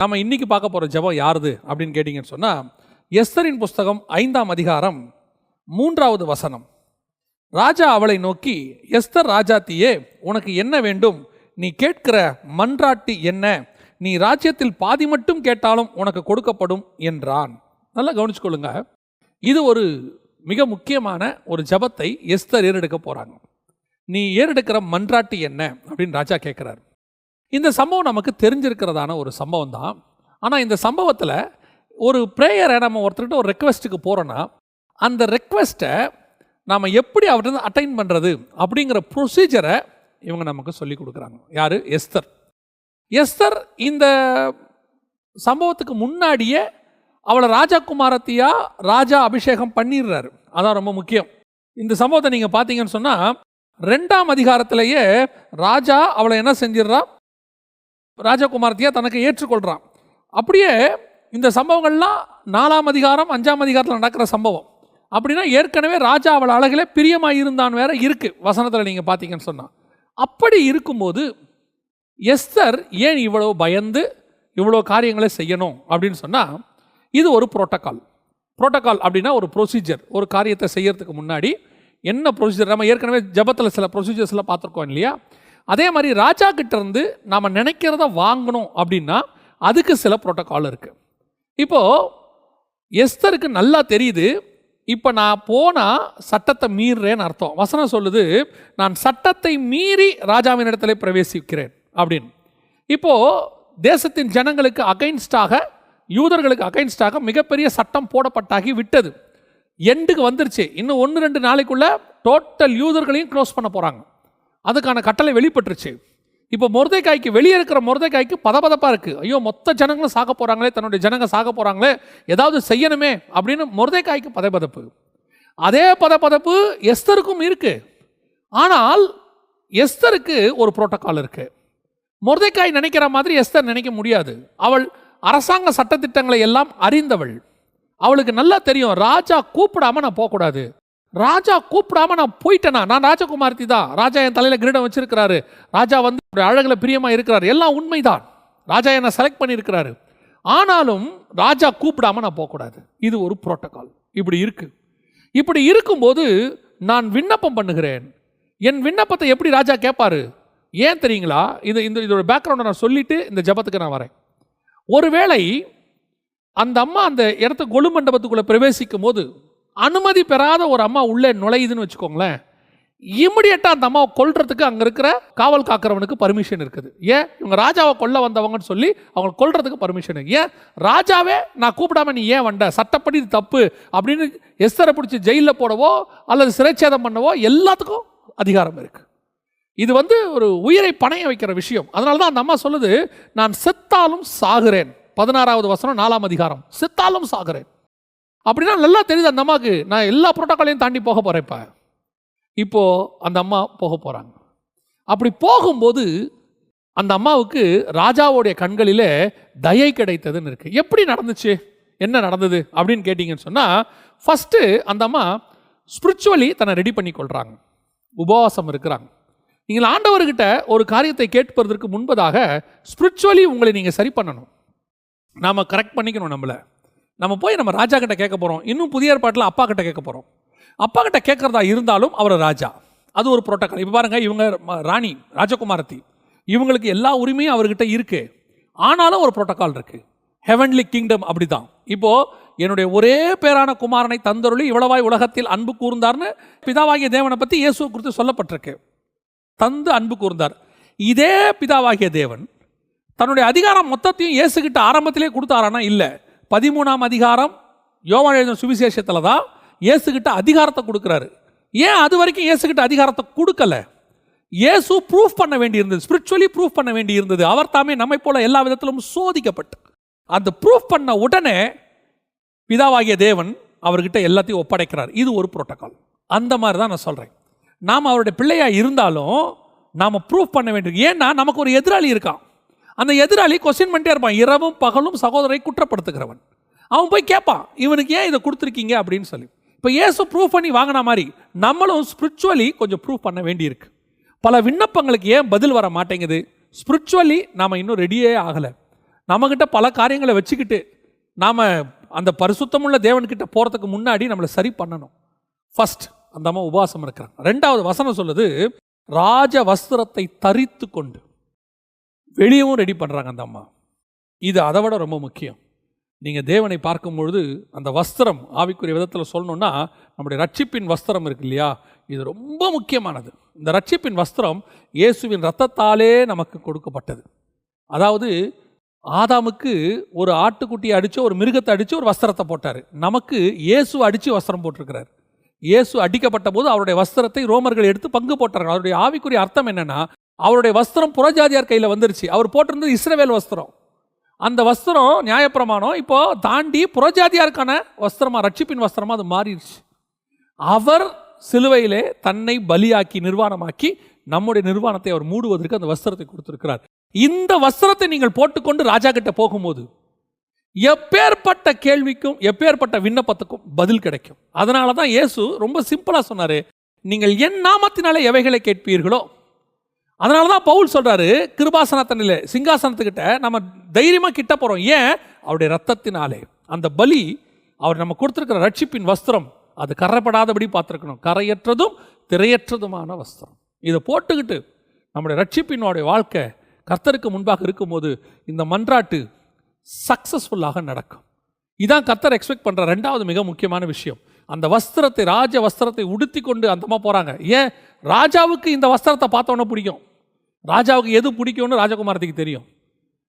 நம்ம இன்னைக்கு பார்க்க போகிற ஜெபம் யாருது அப்படின்னு கேட்டிங்கன்னு சொன்னால் எஸ்தரின் புஸ்தகம் ஐந்தாம் அதிகாரம் மூன்றாவது வசனம். ராஜா அவளை நோக்கி எஸ்தர் ராஜாத்தியே உனக்கு என்ன வேண்டும்? நீ கேட்கிற மன்றாட்டு என்ன? நீ ராஜ்யத்தில் பாதி மட்டும் கேட்டாலும் உனக்கு கொடுக்கப்படும் என்றான். நல்லா கவனிச்சுக்கொள்ளுங்க. இது ஒரு மிக முக்கியமான ஒரு ஜெபத்தை எஸ்தர் ஏறெடுக்க போகிறாங்க நீ ஏறெடுக்கிற மன்றாட்டு என்ன? அப்படின்னு ராஜா கேட்குறாரு. இந்த சம்பவம் நமக்கு தெரிஞ்சிருக்கிறதான ஒரு சம்பவம் தான் ஆனால் இந்த சம்பவத்தில் ஒரு ப்ரேயரை நம்ம ஒருத்தர்கிட்ட ஒரு ரெக்வெஸ்ட்டுக்கு போகிறோன்னா அந்த ரெக்வெஸ்ட்டை நாம் எப்படி அவர்கிட்ட அட்டைன் பண்ணுறது அப்படிங்கிற ப்ரொசீஜரை இவங்க நமக்கு சொல்லி கொடுக்குறாங்க. யார்? எஸ்தர். எஸ்தர் இந்த சம்பவத்துக்கு முன்னாடியே அவளை ராஜா குமாரத்தியா ராஜா அபிஷேகம் பண்ணிடுறாரு. அதான் ரொம்ப முக்கியம். இந்த சம்பவத்தை நீங்கள் பார்த்தீங்கன்னு சொன்னால் ரெண்டாம் அதிகாரத்திலேயே ராஜா அவளை என்ன செஞ்சிடறா? ராஜகுமாரத்தியா தனக்கு ஏற்றுக்கொள்கிறான் அப்படியே இந்த சம்பவங்கள்லாம் நாலாம் அதிகாரம் அஞ்சாம் அதிகாரத்தில் நடக்கிற சம்பவம். அப்படின்னா ஏற்கனவே ராஜா அவள் அழகிலே பிரியமாக இருந்தான் வேற இருக்குது வசனத்தில் நீங்கள் பார்த்தீங்கன்னு சொன்னால் அப்படி இருக்கும்போது எஸ்தர் ஏன் இவ்வளோ பயந்து இவ்வளோ காரியங்களை செய்யணும் அப்படின்னு சொன்னால் இது ஒரு புரோட்டோக்கால் புரோட்டோக்கால் அப்படின்னா ஒரு ப்ரொசீஜர் ஒரு காரியத்தை செய்யறதுக்கு முன்னாடி என்ன ப்ரொசீஜர் நம்ம ஏற்கனவே ஜபத்தில் சில ப்ரொசீஜர்ஸ்லாம் பார்த்துருக்கோம் இல்லையா? அதே மாதிரி ராஜா இருந்து நாம் நினைக்கிறத வாங்கணும் அப்படின்னா அதுக்கு சில புரோட்டோக்கால் இருக்குது இப்போது எஸ்தருக்கு நல்லா தெரியுது இப்போ நான் போனால் சட்டத்தை மீறுறேன்னு அர்த்தம். வசனம் சொல்லுது நான் சட்டத்தை மீறி ராஜாவின் இடத்துல பிரவேசிக்கிறேன் அப்படின்னு. இப்போது தேசத்தின் ஜனங்களுக்கு அகைன்ஸ்டாக யூதர்களுக்கு அகைன்ஸ்டாக மிகப்பெரிய சட்டம் போடப்பட்டாகி விட்டது. எண்டுக்கு வந்துருச்சு. இன்னும் ஒன்று ரெண்டு நாளைக்குள்ளே டோட்டல் யூதர்களையும் க்ளோஸ் பண்ண போகிறாங்க அதுக்கான கட்டளை வெளிப்பட்டுருச்சு. இப்போ முருதைக்காய்க்கு வெளியே இருக்கிற முருதைக்காய்க்கு பதபதப்பாக இருக்குது ஐயோ மொத்த ஜனங்களும் சாக போகிறாங்களே தன்னுடைய ஜனங்க சாக போகிறாங்களே ஏதாவது செய்யணுமே அப்படின்னு முருதைக்காய்க்கு பதபதப்பு. அதே பதபதப்பு எஸ்தருக்கும் இருக்குது ஆனால் எஸ்தருக்கு ஒரு புரோட்டோக்கால் இருக்குது முருதைக்காய் நினைக்கிற மாதிரி எஸ்தர் நினைக்க முடியாது. அவள் அரசாங்க சட்டத்திட்டங்களை எல்லாம் அறிந்தவள். அவளுக்கு நல்லா தெரியும் ராஜா கூப்பிடாமல் நான் போகக்கூடாது. ராஜா கூப்பிடாம நான் போயிட்டேனா? நான் ராஜகுமார்த்தி தான் ராஜா என் தலையில் கிரீடம் வச்சிருக்கிறாரு. ராஜா வந்து அழகில் பிரியமாக இருக்கிறார். எல்லாம் உண்மைதான். ராஜா என்னை செலக்ட் பண்ணியிருக்கிறாரு. ஆனாலும் ராஜா கூப்பிடாம நான் போகக்கூடாது. இது ஒரு புரோட்டோக்கால் இப்படி இருக்கு. இப்படி இருக்கும்போது நான் விண்ணப்பம் பண்ணுகிறேன். என் விண்ணப்பத்தை எப்படி ராஜா கேட்பாரு ஏன் தெரியுங்களா? இது இந்த இதோட பேக்ரவுண்டை நான் சொல்லிட்டு இந்த ஜபத்துக்கு நான் வரேன். ஒருவேளை அந்த அம்மா அந்த இடத்த கொலு மண்டபத்துக்குள்ளே பிரவேசிக்கும் போது அனுமதி பெறாத ஒரு அம்மா உள்ளே நுழையுதுன்னு வச்சுக்கோங்களேன். இமிடியட்டாக அந்த அம்மாவை கொல்றதுக்கு அங்கே இருக்கிற காவல் காக்கிறவனுக்கு பர்மிஷன் இருக்குது. ஏன்? இவங்க ராஜாவை கொல்ல வந்தவங்கன்னு சொல்லி அவங்க கொல்றதுக்கு பர்மிஷன் ஏன்? ராஜாவே நான் கூப்பிடாம நீ ஏன் வந்த? சட்டப்படி இது தப்பு. அப்படின்னு எஸ்தரை பிடிச்சி ஜெயிலில் போடவோ அல்லது சிறைச்சேதம் பண்ணவோ எல்லாத்துக்கும் அதிகாரம் இருக்குது இது வந்து ஒரு உயிரை பணைய வைக்கிற விஷயம். அதனால தான் அந்த அம்மா சொல்லுது நான் செத்தாலும் சாகுறேன். பதினாறாவது வசனம் நாலாம் அதிகாரம். செத்தாலும் சாகுறேன். அப்படின்னா நல்லா தெரியுது அந்த அம்மாவுக்கு. நான் எல்லா புரோட்டோக்காலையும் தாண்டி போக போகிறேன் இப்போ. இப்போது அந்த அம்மா போக போகிறாங்க அப்படி போகும்போது அந்த அம்மாவுக்கு ராஜாவுடைய கண்களிலே தயை கிடைத்ததுன்னு இருக்குது எப்படி நடந்துச்சு? என்ன நடந்தது? அப்படின்னு கேட்டிங்கன்னு சொன்னால் ஃபஸ்ட்டு அந்த அம்மா ஸ்பிரிச்சுவலி தன்னை ரெடி பண்ணி கொள்கிறாங்க உபவாசம் இருக்கிறாங்க. நீங்கள் ஆண்டவர்கிட்ட ஒரு காரியத்தை கேட்பதற்கு முன்பதாக ஸ்பிரிச்சுவலி உங்களை நீங்கள் சரி பண்ணணும். நாம் கரெக்ட் பண்ணிக்கணும் நம்மளை. நம்ம போய் நம்ம ராஜா கிட்ட கேட்க போகிறோம் இன்னும் புதிய ஏற்பாட்டில் அப்பா கிட்ட கேட்க போகிறோம் அப்பா கிட்ட கேட்குறதா இருந்தாலும் அவர் ராஜா. அது ஒரு புரோட்டோக்கால் இப்போ பாருங்கள் இவங்க ராணி ராஜகுமாரத்தி. இவங்களுக்கு எல்லா உரிமையும் அவர்கிட்ட இருக்கு. ஆனாலும் ஒரு புரோட்டோக்கால் இருக்குது ஹெவன்லி கிங்டம் அப்படிதான். இப்போது என்னுடைய ஒரே பேரான குமாரனை தந்தருளி இவ்வளவாய் உலகத்தில் அன்பு கூர்ந்தார்னு பிதாவாகிய தேவனை பற்றி இயேசு குறித்து சொல்லப்பட்டிருக்கு. தந்து அன்பு கூர்ந்தார். இதே பிதாவாகிய தேவன் தன்னுடைய அதிகாரம் மொத்தத்தையும் இயேசுகிட்ட ஆரம்பத்திலே கொடுத்தாரானா? இல்லை. பதிமூணாம் அதிகாரம் யோவான் எழுதின சுவிசேஷத்தில் தான் இயேசுகிட்ட அதிகாரத்தை கொடுக்குறாரு. ஏன் அது வரைக்கும் இயேசுகிட்ட அதிகாரத்தை கொடுக்கல? இயேசு ப்ரூஃப் பண்ண வேண்டியிருந்தது ஸ்பிரிச்சுவலி ப்ரூஃப் பண்ண வேண்டியிருந்தது. அவர் தாமே நம்மை போல எல்லா விதத்திலும் சோதிக்கப்பட்டு. அந்த ப்ரூஃப் பண்ண உடனே பிதாவாகிய தேவன் அவர்கிட்ட எல்லாத்தையும் ஒப்படைக்கிறார். இது ஒரு புரோட்டோகால் அந்த மாதிரி தான் நான் சொல்கிறேன் நாம் அவருடைய பிள்ளையாக இருந்தாலும் நாம் ப்ரூஃப் பண்ண வேண்டியது ஏன்னா நமக்கு ஒரு எதிராளி இருக்கான். அந்த எதிராளி கொஸ்டின் பண்ணிட்டே இருப்பான். இரவும் பகலும் சகோதரை குற்றப்படுத்துகிறவன். அவன் போய் கேட்பான் இவனுக்கு ஏன் இதை கொடுத்துருக்கீங்க? அப்படின்னு சொல்லி. இப்போ ஏசு ப்ரூஃப் பண்ணி வாங்கின மாதிரி நம்மளும் ஸ்பிரிச்சுவலி கொஞ்சம் ப்ரூஃப் பண்ண வேண்டியிருக்கு. பல விண்ணப்பங்களுக்கு ஏன் பதில் வர மாட்டேங்குது? ஸ்பிரிச்சுவலி நாம் இன்னும் ரெடியே ஆகலை. நம்மக்கிட்ட பல காரியங்களை வச்சுக்கிட்டு நாம் அந்த பரிசுத்தமுள்ள தேவன்கிட்ட போகிறதுக்கு முன்னாடி நம்மளை சரி பண்ணணும். ஃபஸ்ட் அந்த அம்மா உபவாசம் இருக்கிறாங்க ரெண்டாவது வசனம் சொல்லுது ராஜ வஸ்திரத்தை தரித்து கொண்டு வெளியவும் ரெடி பண்ணுறாங்க அந்த அம்மா. இது அதை விட ரொம்ப முக்கியம். நீங்கள் தேவனை பார்க்கும் பொழுது அந்த வஸ்திரம் ஆவிக்குரிய விதத்தில் சொல்லணும்னா நம்முடைய ரட்சிப்பின் வஸ்திரம் இருக்கு இல்லையா? இது ரொம்ப முக்கியமானது. இந்த ரட்சிப்பின் வஸ்திரம் இயேசுவின் ரத்தத்தாலே நமக்கு கொடுக்கப்பட்டது. அதாவது ஆதாமுக்கு ஒரு ஆட்டுக்குட்டியை அடித்து ஒரு மிருகத்தை அடித்து ஒரு வஸ்திரத்தை போட்டார். நமக்கு இயேசு அடித்து வஸ்திரம் போட்டிருக்கிறார். இயேசு அடிக்கப்பட்ட போது அவருடைய வஸ்திரத்தை ரோமர்கள் எடுத்து பங்கு போட்டார்கள். அவருடைய ஆவிக்குரிய அர்த்தம் என்னன்னா அவருடைய வஸ்திரம் புறஜாதியார் கையில் வந்துருச்சு. அவர் போட்டிருந்தது இஸ்ரவேல் வஸ்திரம். அந்த வஸ்திரம் நியாயப்பிரமாணம். இப்போது தாண்டி புறஜாதியாருக்கான வஸ்திரமாக ரட்சிப்பின் வஸ்திரமாக அது மாறிடுச்சு. அவர் சிலுவையிலே தன்னை பலியாக்கி நிர்வாணமாக்கி நம்முடைய நிர்வாணத்தை அவர் மூடுவதற்கு அந்த வஸ்திரத்தை கொடுத்திருக்கிறார். இந்த வஸ்திரத்தை நீங்கள் போட்டுக்கொண்டு ராஜா கிட்ட போகும்போது எப்பேற்பட்ட கேள்விக்கும் எப்பேற்பட்ட விண்ணப்பத்துக்கும் பதில் கிடைக்கும். அதனால தான் இயேசு ரொம்ப சிம்பிளாக சொன்னார் நீங்கள் என் நாமத்தினாலே எவைகளை கேட்பீர்களோ அதனால தான் பவுல் சொல்கிறாரு கிருபாசனத்தனில் சிங்காசனத்துக்கிட்ட நம்ம தைரியமாக கிட்ட போகிறோம் ஏன்? அவருடைய ரத்தத்தினாலே அந்த பலி அவர் நம்ம கொடுத்துருக்கிற ரட்சிப்பின் வஸ்திரம். அது கரைப்படாதபடி பார்த்துருக்கணும். கரையற்றதும் திரையற்றதுமான வஸ்திரம். இதை போட்டுக்கிட்டு நம்முடைய ரட்சிப்பினுடைய வாழ்க்கை கர்த்தருக்கு முன்பாக இருக்கும்போது இந்த மன்றாட்டு சக்ஸஸ்ஃபுல்லாக நடக்கும். இதான் கர்த்தர் எக்ஸ்பெக்ட் பண்ணுற ரெண்டாவது மிக முக்கியமான விஷயம். அந்த வஸ்திரத்தை ராஜ வஸ்திரத்தை உடுத்தி கொண்டு அந்தமா போகிறாங்க ஏன்? ராஜாவுக்கு இந்த வஸ்திரத்தை பார்த்தோன்னே பிடிக்கும். ராஜாவுக்கு எது பிடிக்கும்னு ராஜகுமாரத்துக்கு தெரியும்.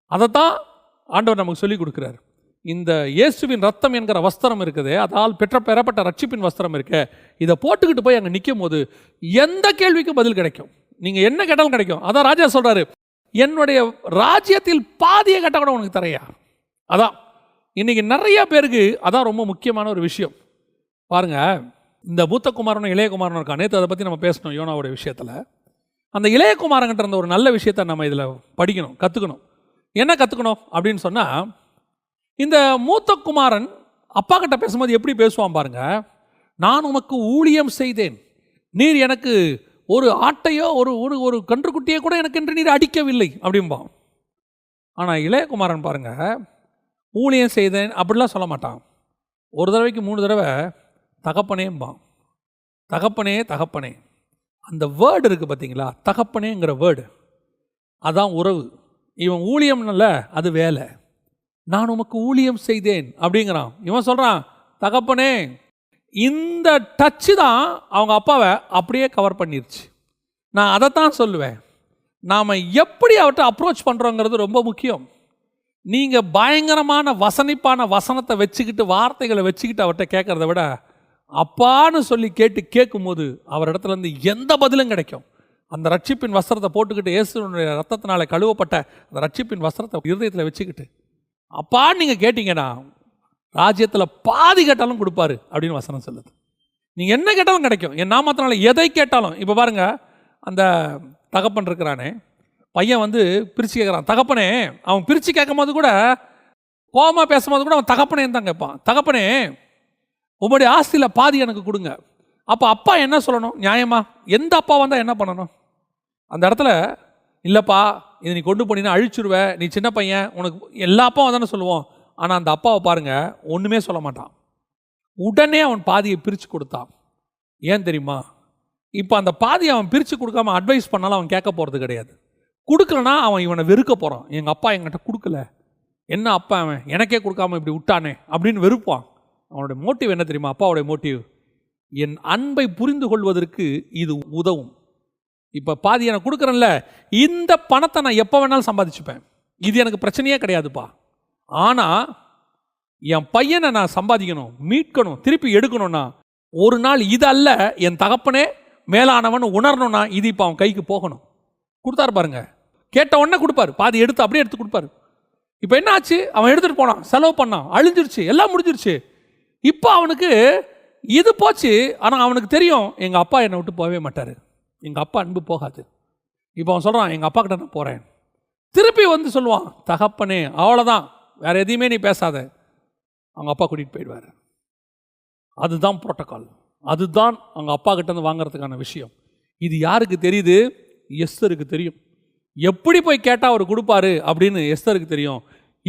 அதைத்தான் ஆண்டவர் நமக்கு சொல்லிக் கொடுக்குறாரு. இந்த இயேசுவின் ரத்தம் என்கிற வஸ்திரம் இருக்குது அதால் பெற்ற பெறப்பட்ட ரட்சிப்பின் வஸ்திரம் இருக்கு இதை போட்டுக்கிட்டு போய் அங்கே நிற்கும் போது எந்த கேள்விக்கும் பதில் கிடைக்கும். நீங்கள் என்ன கேட்டாலும் கிடைக்கும். அதான் ராஜா சொல்கிறாரு என்னுடைய ராஜ்யத்தில் பாதியை கேட்டால் கூட உனக்கு தரையா? அதான். இன்னைக்கு நிறைய பேருக்கு அதான் ரொம்ப முக்கியமான ஒரு விஷயம். பாருங்க இந்த மூத்தகுமாரனும் இளையகுமாரனும் இருக்கா நேற்று அதை பற்றி நம்ம பேசணும் யோனாவோடைய விஷயத்தில். அந்த இளையகுமாரங்கிட்ட இருந்த ஒரு நல்ல விஷயத்தை நம்ம இதில் படிக்கணும் கற்றுக்கணும் என்ன கற்றுக்கணும் அப்படின்னு சொன்னால் இந்த மூத்த குமாரன் அப்பா கிட்ட பேசும்போது எப்படி பேசுவான் பாருங்க நான் உமக்கு ஊழியம் செய்தேன். நீர் எனக்கு ஒரு ஆட்டையோ ஒரு ஒரு ஒரு கன்றுக்குட்டியோ கூட எனக்கு என்று நீர் அடிக்கவில்லை அப்படிம்பான். ஆனால் இளையகுமாரன் பாருங்க ஊழியம் செய்தேன் அப்படிலாம் சொல்ல மாட்டான். ஒரு தடவைக்கு மூணு தடவை தகப்பனேம்பான். தகப்பனே தகப்பனே. அந்த வேர்டு இருக்குது பார்த்தீங்களா தகப்பனேங்கிற வேர்டு அதான் உறவு. இவன் ஊழியம்னல்ல அது வேலை. நான் உமக்கு ஊழியம் செய்தேன் அப்படிங்கிறான். இவன் சொல்கிறான் தகப்பனே இந்த டச்சு தான் அவங்க அப்பாவை அப்படியே கவர் பண்ணிருச்சு. நான் அதைத்தான் சொல்லுவேன். நாம் எப்படி அவர்கிட்ட அப்ரோச் பண்ணுறோங்கிறது ரொம்ப முக்கியம். நீங்கள் பயங்கரமான வசனிப்பான வசனத்தை வச்சுக்கிட்டு வார்த்தைகளை வச்சுக்கிட்டு அவர்கிட்ட கேட்குறத விட அப்பான்னு சொல்லி கேட்டு கேட்கும்போது அவர் இடத்துலேருந்து எந்த பதிலும் கிடைக்கும். அந்த ரட்சிப்பின் வஸ்திரத்தை போட்டுக்கிட்டு இயேசுனுடைய ரத்தத்தினால கழுவப்பட்ட அந்த ரட்சிப்பின் வஸ்திரத்தை இருதயத்தில் வச்சுக்கிட்டு அப்பான்னு நீங்கள் கேட்டிங்கன்னா ராஜ்யத்தில் பாதி கேட்டாலும் கொடுப்பாரு அப்படின்னு வசனம் சொல்லுது. நீங்கள் என்ன கேட்டாலும் கிடைக்கும். என் நாமத்தினால எதை கேட்டாலும் இப்போ பாருங்கள் அந்த தகப்பன் இருக்கிறானே பையன் வந்து பிரித்து கேட்குறான் தகப்பனே அவன் பிரித்து கேட்கும் போது கூட கோபமாக பேசும்போது கூட அவன் தகப்பனேன்னு தான் கேட்பான். தகப்பனே உங்களுடைய ஆஸ்தியில் பாதி எனக்கு கொடுங்க. அப்போ அப்பா என்ன சொல்லணும்? நியாயமா? எந்த அப்பா வந்தால் என்ன பண்ணணும்? அந்த இடத்துல இல்லைப்பா இதை நீ கொண்டு போனீங்கன்னா அழிச்சிருவேன் நீ சின்ன பையன் உனக்கு எல்லா அப்பாவும் தானே சொல்லுவோம். ஆனால் அந்த அப்பாவை பாருங்கள் ஒன்றுமே சொல்ல மாட்டான். உடனே அவன் பாதியை பிரித்து கொடுத்தான். ஏன் தெரியுமா? இப்போ அந்த பாதியை அவன் பிரித்து கொடுக்காம அட்வைஸ் பண்ணாலும் அவன் கேட்க போகிறது கிடையாது. கொடுக்கலனா அவன் இவனை வெறுக்க போகிறான் எங்கள் அப்பா எங்கிட்ட கொடுக்கல. என்ன அப்பா அவன்? எனக்கே கொடுக்காம இப்படி விட்டானே அப்படின்னு வெறுப்பான். அவனுடைய மோட்டிவ் என்ன தெரியுமா? அப்பாவுடைய மோட்டிவ் என் அன்பை புரிந்து கொள்வதற்கு இது உதவும். இப்போ பாதி எனக்கு கொடுக்குறேன்ல இந்த பணத்தை நான் எப்போ வேணாலும் சம்பாதிச்சுப்பேன். இது எனக்கு பிரச்சனையே கிடையாதுப்பா. ஆனால் என் பையனை நான் சம்பாதிக்கணும் மீட்கணும் திருப்பி எடுக்கணும்னா ஒரு நாள் இது அல்ல என் தகப்பனே மேலானவன் உணரணும்னா இது இப்போ அவன் கைக்கு போகணும். கொடுத்தாரு பாருங்க. கேட்ட உடனே கொடுப்பாரு. பாதி எடுத்து அப்படியே எடுத்து கொடுப்பாரு. இப்போ என்ன ஆச்சு அவன் எடுத்துகிட்டு போனான். செலவு பண்ணான். அழிஞ்சிருச்சு. எல்லாம் முடிஞ்சிருச்சு. இப்போ அவனுக்கு இது போச்சு. ஆனால் அவனுக்கு தெரியும் எங்கள் அப்பா என்னை விட்டு போகவே மாட்டார். எங்கள் அப்பா அன்பு போகாது. இப்போ அவன் சொல்கிறான் எங்கள் அப்பா கிட்ட நான் போகிறேன் திருப்பி வந்து சொல்லுவான் தகப்பனே அவ்வளோதான் வேற எதையுமே நீ பேசாத. அவங்க அப்பா கூட்டிகிட்டு போயிடுவார். அதுதான் புரோட்டோக்கால் அதுதான் அவங்க அப்பா கிட்டேருந்து வாங்குறதுக்கான விஷயம். இது யாருக்கு தெரியுது? எஸ்தருக்கு தெரியும். எப்படி போய் கேட்டால் அவர் கொடுப்பாரு அப்படின்னு எஸ்தருக்கு தெரியும்.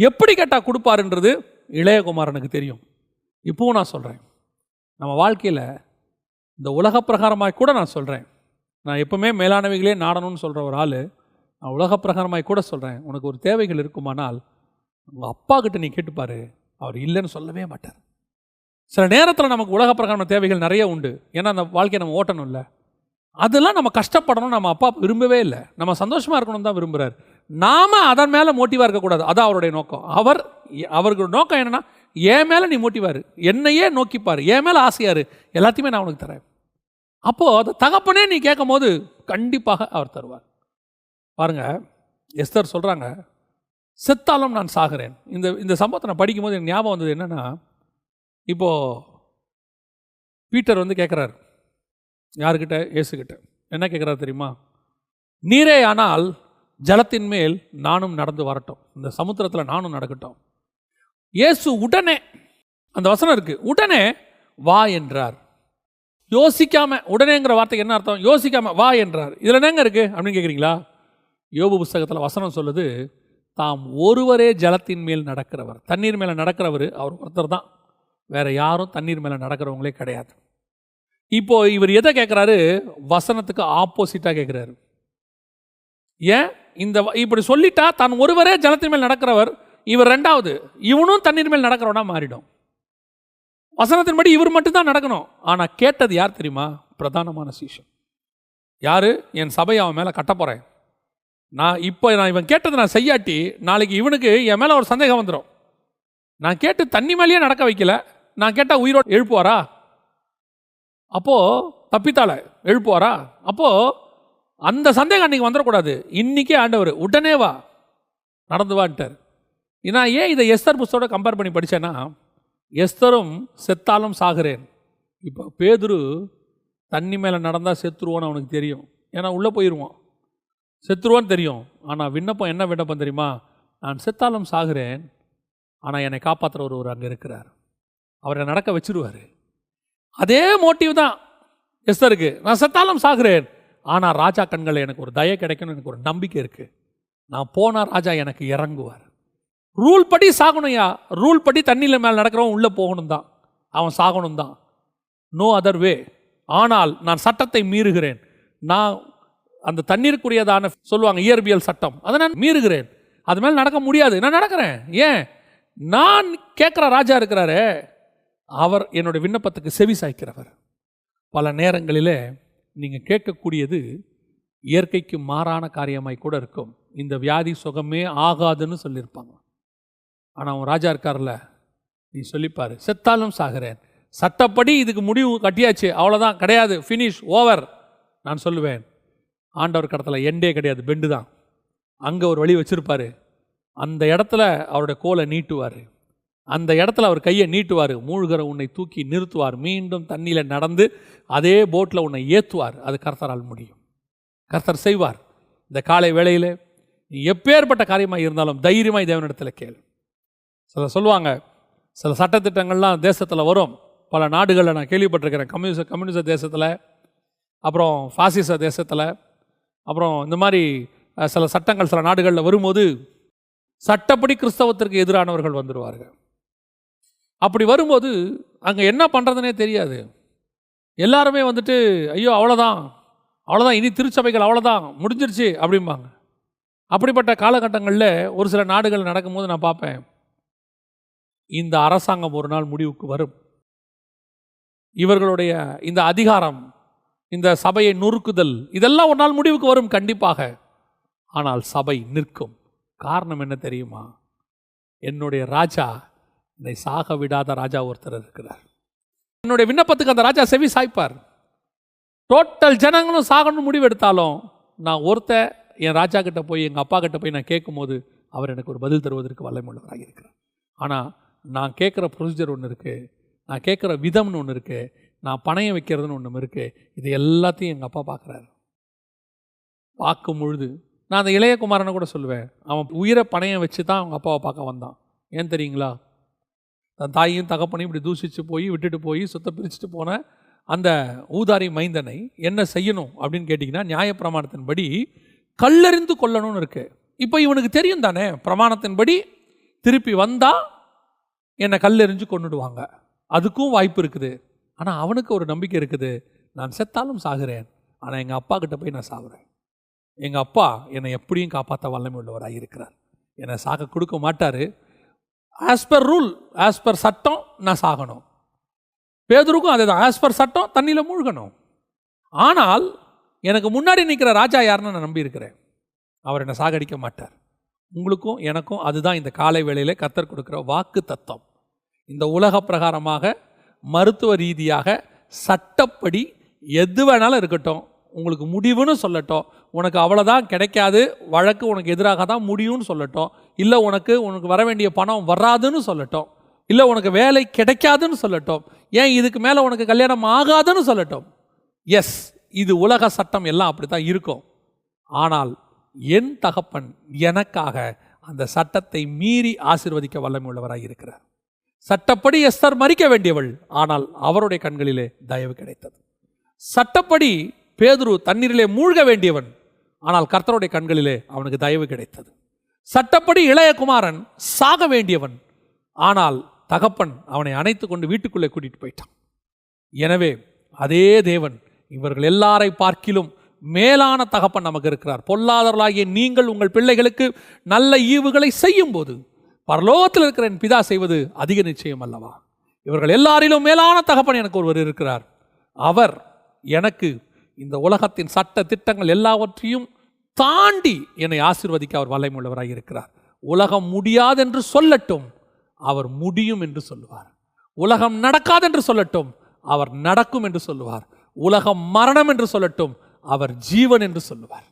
எப்படி கேட்டால் கொடுப்பாருன்றது இளையகுமாரனுக்கு தெரியும். இப்போவும் நான் சொல்கிறேன் நம்ம வாழ்க்கையில் இந்த உலக பிரகாரமாக கூட நான் சொல்கிறேன் நான் எப்போவுமே மேலானவைகளே நாடணும்னு சொல்கிற ஒரு ஆள். நான் உலக பிரகாரமாக கூட சொல்கிறேன் உனக்கு ஒரு தேவைகள் இருக்குமானால் உங்கள் அப்பா கிட்ட நீ கேட்டுப்பார் அவர் இல்லைன்னு சொல்லவே மாட்டார். சில நேரத்தில் நமக்கு உலக பிரகாரமான தேவைகள் நிறைய உண்டு. ஏன்னா அந்த வாழ்க்கையை நம்ம ஓட்டணும் இல்லை அதெல்லாம் நம்ம கஷ்டப்படணும் நம்ம அப்பா விரும்பவே இல்லை. நம்ம சந்தோஷமாக இருக்கணும் தான் விரும்புகிறார் நாம் அதன் மேலே மோட்டிவாக இருக்கக்கூடாது. அதான் அவருடைய நோக்கம். அவர் அவர்களோட நோக்கம் என்னன்னா என் மேலே நீ மோட்டிவாரு. என்னையே நோக்கிப்பார். என் மேலே ஆசையார். எல்லாத்தையுமே நான் உனக்கு தரேன். அப்போது அது தகப்பனே நீ கேட்கும் போது கண்டிப்பாக அவர் தருவார். பாருங்கள் எஸ்தர் சொல்கிறாங்க செத்தாலும் நான் சாகிறேன். இந்த இந்த சம்பவத்தை நான் படிக்கும்போது எனக்கு ஞாபகம் வந்தது என்னென்னா இப்போது பீட்டர் வந்து கேட்குறாரு யாருக்கிட்ட? இயேசுக்கிட்ட என்ன கேட்குறாரு தெரியுமா? நீரே ஆனால் ஜலத்தின் மேல் நானும் நடந்து வரட்டும். இந்த சமுத்திரத்தில் நானும் நடக்கட்டும். இயேசு உடனே அந்த வசனம் இருக்கு உடனே வா என்றார். யோசிக்காம உடனேங்கிற வார்த்தைக்கு என்ன அர்த்தம்? யோசிக்காம வா என்றார். இதில் என்னங்க இருக்கு? அப்படின்னு கேட்குறீங்களா யோபு புஸ்தகத்தில் வசனம் சொல்லுது தாம் ஒருவரே ஜலத்தின் மேல் நடக்கிறவர். தண்ணீர் மேலே நடக்கிறவர் அவர் ஒருத்தர் தான். வேற யாரும் தண்ணீர் மேலே நடக்கிறவங்களே கிடையாது. இப்போ இவர் எதை கேட்குறாரு வசனத்துக்கு ஆப்போசிட்டாக கேட்குறாரு ஏன்? இந்த இப்படி சொல்லிட்டா தான் ஒருவரே ஜலத்தின் மேல் நடக்கிறவர். இவர் ரெண்டாவது இவனும் தண்ணீர் மேல் நடக்கிறவனா மாறிடும். வசனத்தின்படி இவர் மட்டும்தான் நடக்கணும். ஆனால் கேட்டது யார் தெரியுமா? பிரதானமான சீஷன். யாரு? என் சபையை அவன் மேலே கட்ட போகிறேன் நான் இப்போ நான் இவன் கேட்டதை நான் செய்யாட்டி நாளைக்கு இவனுக்கு என் மேலே ஒரு சந்தேகம் வந்துடும் நான் கேட்டு தண்ணி மேலேயே நடக்க வைக்கல. நான் கேட்டால் உயிரோடு எழுப்புவாரா? அப்போது தப்பித்தாள எழுப்புவாரா? அப்போது அந்த சந்தேகம் அன்றைக்கி வந்துடக்கூடாது இன்றைக்கே ஆண்டவர் உடனே வா. நடந்து வான்ட்டார். நான் ஏன் இதை எஸ்தர் புஸ்தோட கம்பேர் பண்ணி படித்தேன்னா எஸ்தரும் செத்தாலும் சாகிறேன். இப்போ பேதுரு தண்ணி மேலே நடந்தால் செத்துருவோன்னு அவனுக்கு தெரியும். ஏன்னா உள்ளே போயிடுவான் செத்துருவான்னு தெரியும். ஆனால் விண்ணப்பம் என்ன விண்ணப்பம் தெரியுமா? நான் செத்தாலும் சாகிறேன். ஆனால் என்னை காப்பாற்றுற ஒருவர் அங்கே இருக்கிறார். அவரை நடக்க வச்சுருவார். அதே மோட்டிவ் தான் எஸ்தருக்கு. நான் செத்தாலும் சாகிறேன். ஆனால் ராஜா கண்களில் எனக்கு ஒரு தய கிடைக்கணும் எனக்கு ஒரு நம்பிக்கை இருக்குது நான் போனால் ராஜா எனக்கு இறங்குவார். ரூல் படி சாகணும்யா. ரூல் படி தண்ணியில் மேலே நடக்கிறவன் உள்ளே போகணும் தான் அவன் சாகணும் தான் நோ அதர் வே ஆனால் நான் சட்டத்தை மீறுகிறேன். நான் அந்த தண்ணீருக்குரியதான சொல்லுவாங்க இயற்பியல் சட்டம். அதை நான் மீறுகிறேன். அது மேலே நடக்க முடியாது. நான் நடக்கிறேன். ஏன்? நான் கேட்குற ராஜா இருக்கிறாரே. அவர் என்னுடைய விண்ணப்பத்துக்கு செவி சாய்க்கிறவர். பல நேரங்களில் நீங்கள் கேட்கக்கூடியது இயற்கைக்கு மாறான காரியமாய் கூட இருக்கும். இந்த வியாதி சுகமே ஆகாதுன்னு சொல்லியிருப்பாங்க. ஆனால் அவன் ராஜா இருக்கார்ல நீ சொல்லிப்பார் செத்தாலும் சாகிறேன். சட்டப்படி இதுக்கு முடிவு கட்டியாச்சு அவ்வளோதான் கிடையாது ஃபினிஷ் ஓவர் நான் சொல்லுவேன். ஆண்டவர் கடத்தில் எண்டே கிடையாது பெண்டு தான். அங்கே ஒரு வழி வச்சுருப்பார். அந்த இடத்துல அவருடைய கோலை நீட்டுவார். அந்த இடத்துல அவர் கையை நீட்டுவார். மூழ்கிற உன்னை தூக்கி நிறுத்துவார். மீண்டும் தண்ணியில் நடந்து அதே போட்டில் உன்னை ஏற்றுவார் அது கர்த்தரால் முடியும். கர்த்தர் செய்வார். இந்த காலை வேளையில் நீ எப்பேற்பட்ட காரியமாக இருந்தாலும் தைரியமாக தேவனிடத்தில் கேள். சில சொல்லுவாங்க சில சட்டத்திட்டங்கள்லாம் தேசத்தில் வரும். பல நாடுகளில் நான் கேள்விப்பட்டிருக்கிறேன். கம்யூனிச கம்யூனிச தேசத்தில் அப்புறம் ஃபாசிச தேசத்தில் அப்புறம் இந்த மாதிரி சில சட்டங்கள் சில நாடுகளில் வரும்போது சட்டப்படி கிறிஸ்தவத்திற்கு எதிரானவர்கள் வந்துடுவார்கள் அப்படி வரும்போது அங்கே என்ன பண்ணுறதுனே தெரியாது. எல்லாருமே வந்துட்டு ஐயோ அவ்வளோதான் அவ்வளோதான் இனி திருச்சபைகள் அவ்வளோதான் முடிஞ்சிருச்சு அப்படிம்பாங்க. அப்படிப்பட்ட காலகட்டங்களில் ஒரு சில நாடுகள் நடக்கும்போது நான் பார்ப்பேன். இந்த அரசாங்கம் ஒரு நாள் முடிவுக்கு வரும். இவர்களுடைய இந்த அதிகாரம் இந்த சபையை நொறுக்குதல் இதெல்லாம் ஒரு நாள் முடிவுக்கு வரும் கண்டிப்பாக. ஆனால் சபை நிற்கும். காரணம் என்ன தெரியுமா? என்னுடைய ராஜா என்னை சாக விடாத ராஜா ஒருத்தர் இருக்கிறார். என்னுடைய விண்ணப்பத்துக்கு அந்த ராஜா செவி சாய்ப்பார். டோட்டல் ஜனங்களும் சாகணும்னு முடிவு எடுத்தாலும் நான் ஒருத்த என் ராஜா கிட்ட போய் எங்கள் அப்பா கிட்ட போய் நான் கேட்கும்போது அவர் எனக்கு ஒரு பதில் தருவதற்கு வல்லமுள்ளவராக இருக்கிறார். ஆனால் நான் கேட்குற ப்ரொசீஜர் ஒன்று இருக்குது நான் கேட்குற விதம்னு ஒன்று இருக்குது நான் பணையம் வைக்கிறதுன்னு ஒன்று இருக்குது இது எல்லாத்தையும் எங்கள் அப்பா பார்க்குறாரு. பார்க்கும் பொழுது நான் அந்த இளையகுமாரனை கூட சொல்லுவேன் அவன் உயிரை பணையம் வச்சு தான் அவங்க அப்பாவை பார்க்க வந்தான். ஏன் தெரியுங்களா? தன் தாயையும் தகப்பனையும் இப்படி தூசிச்சு போய் விட்டுட்டு போய் சொத்தை பிரிச்சுட்டு போன அந்த ஊதாரி மைந்தனை என்ன செய்யணும் அப்படின்னு கேட்டிங்கன்னா நியாயப்பிரமாணத்தின்படி கல்லறிந்து கொல்லணும்னு இருக்குது இப்போ இவனுக்கு தெரியும் தானே பிரமாணத்தின்படி திருப்பி வந்தால் என்னை கல் எறிஞ்சு கொண்டுடுவாங்க அதுக்கும் வாய்ப்பு இருக்குது. ஆனால் அவனுக்கு ஒரு நம்பிக்கை இருக்குது. நான் செத்தாலும் சாகிறேன். ஆனால் எங்கள் அப்பா கிட்ட போய் நான் சாகுறேன் எங்கள் அப்பா என்னை எப்படியும் காப்பாற்ற வல்லமை உள்ளவராக இருக்கிறார். என்னை சாக கொடுக்க மாட்டார். As per rule as per சட்டம் நான் சாகணும். பேதருக்கும் அதே தான் ஆஸ் பர் சட்டம் தண்ணியில் மூழ்கணும். ஆனால் எனக்கு முன்னாடி நிற்கிற ராஜா யாருன்னு நான் நம்பியிருக்கிறேன். அவர் என்னை சாகடிக்க மாட்டார். உங்களுக்கும் எனக்கும் அதுதான் இந்த காலை வேளையில் கத்தர் கொடுக்குற வாக்கு தத்துவம் இந்த உலக பிரகாரமாக மருத்துவ ரீதியாக சட்டப்படி எது வேணாலும் இருக்கட்டும். உங்களுக்கு முடிவுன்னு சொல்லட்டும். உனக்கு அவ்வளோதான் கிடைக்காது. வழக்கு உனக்கு எதிராக தான் முடியும்னு சொல்லட்டும். இல்லை உனக்கு உனக்கு வர வேண்டிய பணம் வராதுன்னு சொல்லட்டும். இல்லை உனக்கு வேலை கிடைக்காதுன்னு சொல்லட்டும். ஏன் இதுக்கு மேலே உனக்கு கல்யாணம் ஆகாதுன்னு சொல்லட்டும்? எஸ் இது உலக சட்டம் எல்லாம் அப்படி தான் இருக்கும். ஆனால் என் தகப்பன் எனக்காக அந்த சட்டத்தை மீறி ஆசீர்வதிக்க வல்லமை உள்ளவராக இருக்கிறார். சட்டப்படி எஸ்தர் மறிக்க வேண்டியவள் ஆனால் அவருடைய கண்களிலே தயவு கிடைத்தது. சட்டப்படி பேதுரு தண்ணீரிலே மூழ்க வேண்டியவன் ஆனால் கர்த்தருடைய கண்களிலே அவனுக்கு தயவு கிடைத்தது. சட்டப்படி இளையகுமாரன் சாக வேண்டியவன் ஆனால் தகப்பன் அவனை அணைத்து கொண்டு வீட்டுக்குள்ளே கூட்டிட்டு போயிட்டான். எனவே அதே தேவன் இவர்கள் எல்லாரை பார்க்கிலும் மேலான தகப்பன் நமக்கு இருக்கிறார். பொல்லாதவர்களாகிய நீங்கள் உங்கள் பிள்ளைகளுக்கு நல்ல ஈவுகளை செய்யும் போது பரலோகத்தில் இருக்கிற என் பிதா செய்வது அதிக நிச்சயம் அல்லவா? இவர்கள் எல்லாரிலும் மேலான தகப்பன் எனக்கு ஒருவர் இருக்கிறார். அவர் எனக்கு இந்த உலகத்தின் சட்ட திட்டங்கள் எல்லாவற்றையும் தாண்டி என்னை ஆசிர்வதிக்க அவர் வல்லமுள்ளவராக இருக்கிறார். உலகம் முடியாதென்று சொல்லட்டும் அவர் முடியும் என்று சொல்லுவார். உலகம் நடக்காதென்று சொல்லட்டும் அவர் நடக்கும் என்று சொல்லுவார். உலகம் மரணம் என்று சொல்லட்டும் அவர் ஜீவன் என்று சொல்லுவார்.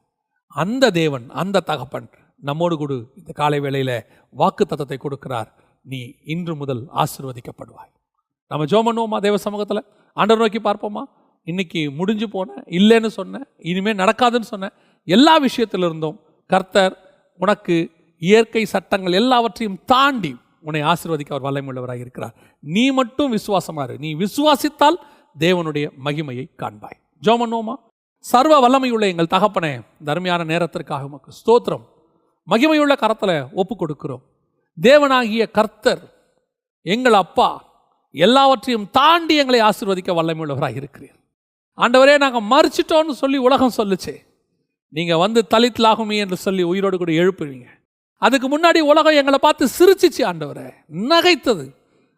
அந்த தேவன் அந்த தகப்பன் நம்மோடு கூட இந்த காலை வேளையில் வாக்கு தத்தத்தை கொடுக்கிறார். நீ இன்று முதல் ஆசிர்வதிக்கப்படுவாய். நம்ம ஜோம் பண்ணுவோமா தேவ சமூகத்தில்? ஆண்டவர் நோக்கி பார்ப்போமா? இன்னைக்கு முடிஞ்சு போன இல்லைன்னு சொன்னேன் இனிமேல் நடக்காதுன்னு சொன்னேன் எல்லா விஷயத்திலிருந்தும் கர்த்தர் உனக்கு இயற்கை சட்டங்கள் எல்லாவற்றையும் தாண்டி உன்னை ஆசீர்வதிக்க அவர் வல்லமையுள்ளவராக இருக்கிறார். நீ மட்டும் விசுவாசமாக இரு. நீ விசுவாசித்தால் தேவனுடைய மகிமையை காண்பாய். ஜோம் பண்ணுவோமா? சர்வ வல்லமையுள்ள எங்கள் தகப்பனே தர்மையான நேரத்திற்காக உமக்கு ஸ்தோத்திரம். மகிமையுள்ள கரத்தில் ஒப்பு கொடுக்கிறோம். தேவனாகிய கர்த்தர் எங்கள் அப்பா எல்லாவற்றையும் தாண்டி எங்களை ஆசீர்வதிக்க வல்லமையுள்ளவராக இருக்கிறீர். ஆண்டவரே நாங்கள் மறிச்சிட்டோம்னு சொல்லி உலகம் சொல்லுச்சே. நீங்கள் வந்து தலித் லாகுமி என்று சொல்லி உயிரோடு கூட எழுப்புவீங்க. அதுக்கு முன்னாடி உலகம் எங்களை பார்த்து சிரிச்சிச்சு ஆண்டவரே நகைத்தது.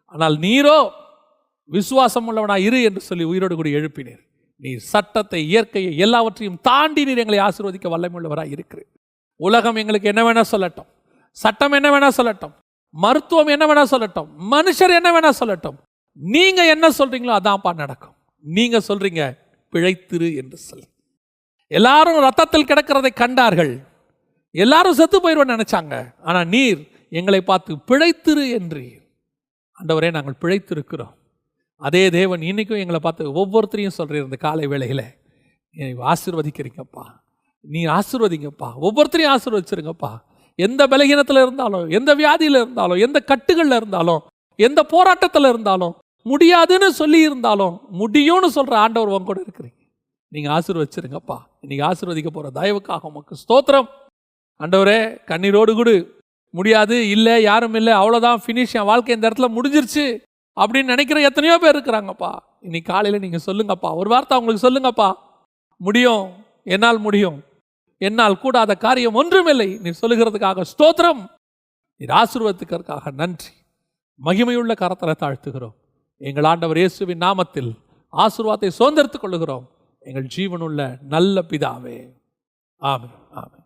ஆனால் நீரோ விசுவாசம் உள்ளவனா இரு என்று சொல்லி உயிரோடு கூட எழுப்பினீர். நீ சட்டத்தை இயற்கையை எல்லாவற்றையும் தாண்டி நீர் எங்களை ஆசீர்வதிக்க வல்லமையுள்ளவராக இருக்கிறீர். உலகம் எங்களுக்கு என்ன வேணால் சொல்லட்டும். சட்டம் என்ன வேணால் சொல்லட்டும். மருத்துவம் என்ன வேணால் சொல்லட்டும். மனுஷர் என்ன வேணால் சொல்லட்டும். நீங்கள் என்ன சொல்கிறீங்களோ அதான்ப்பா நடக்கும். நீங்கள் சொல்கிறீங்க பிழைத்திரு என்று சொல்லி. எல்லாரும் ரத்தத்தில் கிடக்கிறதை கண்டார்கள். எல்லாரும் செத்து போயிடுவோம்னு நினைச்சாங்க. ஆனால் நீர் எங்களை பார்த்து பிழைத்திரு என்றீர். ஆண்டவரே நாங்கள் பிழைத்திருக்கிறோம். அதே தேவன் இன்றைக்கும் எங்களை பார்த்து ஒவ்வொருத்தரையும் சொல்கிறீர் இந்த காலை வேளையில். நீ ஆசீர்வதிக்கிறீங்கப்பா. நீ ஆசீர்வதிங்கப்பா. ஒவ்வொருத்தரையும் ஆசீர்வதிச்சிருங்கப்பா. எந்த பலகீனத்தில் இருந்தாலும் எந்த வியாதியில் இருந்தாலும் எந்த கட்டுகளில் இருந்தாலும் எந்த போராட்டத்தில் இருந்தாலும் முடியாதுன்னு சொல்லி இருந்தாலும் முடியும்னு சொல்கிற ஆண்டவர் உங்க கூட இருக்கிறீங்க. நீங்கள் ஆசீர்வச்சிருங்கப்பா இன்றைக்கி ஆசீர்வதிக்க போகிற தயவுக்காக உமக்கு ஸ்தோத்திரம். ஆண்டவரே கண்ணீரோடு கூடு. முடியாது இல்லை யாரும் இல்லை அவ்வளோதான் ஃபினிஷ் என் வாழ்க்கை இந்த இடத்துல முடிஞ்சிருச்சு. அப்படின்னு நினைக்கிற எத்தனையோ பேர் இருக்கிறாங்கப்பா. இன்னைக்கு காலையில் நீங்கள் சொல்லுங்கப்பா. ஒரு வார்த்தை அவங்களுக்கு சொல்லுங்கப்பா. முடியும். என்னால் முடியும். என்னால் கூடாத காரியம் ஒன்றுமில்லை. நீ சொல்லுகிறதுக்காக ஸ்தோத்திரம். நீர் ஆசீர்வதிக்கிறதுக்காக நன்றி. மகிமையுள்ள கரத்தில் தாழ்த்துகிறோம். எங்கள் ஆண்டவர் இயேசுவின் நாமத்தில் ஆசீர்வாதத்தை சுதந்திரத்துக் கொள்ளுகிறோம். எங்கள் ஜீவனுள்ள நல்ல பிதாவே. ஆமே ஆமே